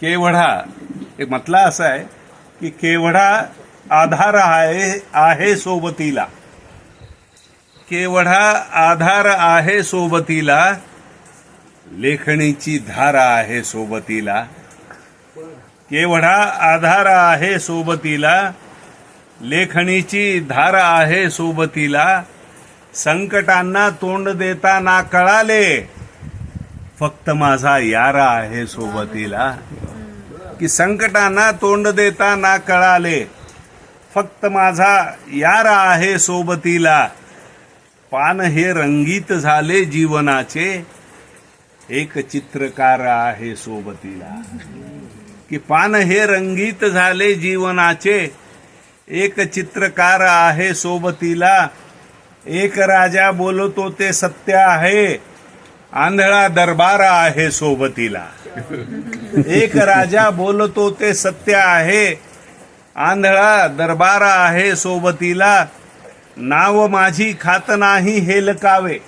केवढा एक म्हटला असा आहे की केवढा आधार आहे आहे सोबतीला. केवढा आधार आहे सोबतीला लेखणीची धार आहे सोबतीला. केवढा आधार आहे सोबतीला लेखणीची धार आहे सोबतीला. संकटांना तोंड देताना कळाले फक्त माझा यारा आहे सोबतीला. की संकटांना तोंड देताना कळाले. फक्त माझा यारा आहे सोबतीला. पान हे रंगीत झाले जीवनाचे. एक चित्रकार आहे सोबतीला. की पान हे रंगीत झाले जीवनाचे. एक चित्रकार आहे सोबतीला. एक राजा बोलतो ते सत्य आहे. आंधळा दरबार आहे सोबतीला. एक राजा बोलतो ते सत्य आहे. आंधळा दरबार आहे सोबतीला. नाव माझी खात नाही हेलकावे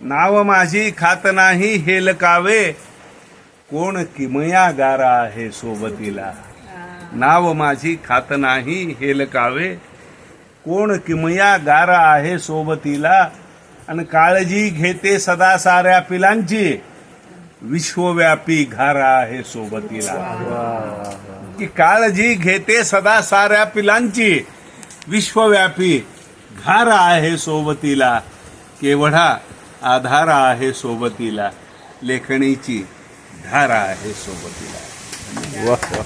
नाव माझी खात नाही हेलकावे कोण किमया गारा आहे सोबतीला. नाव माझी खात नाही हेलकावे कोण किमया गारा आहे सोबतीला. आणि काळजी घेते सदा साऱ्या पिलांची. विश्वव्यापी घारा आहे सोबतीला. की काळजी घेते सदा साऱ्या पिलांची. विश्वव्यापी घार आहे सोबतीला. केवढा आधार आहे सोबतीला. लेखणीची धारा आहे सोबतीला. वा वा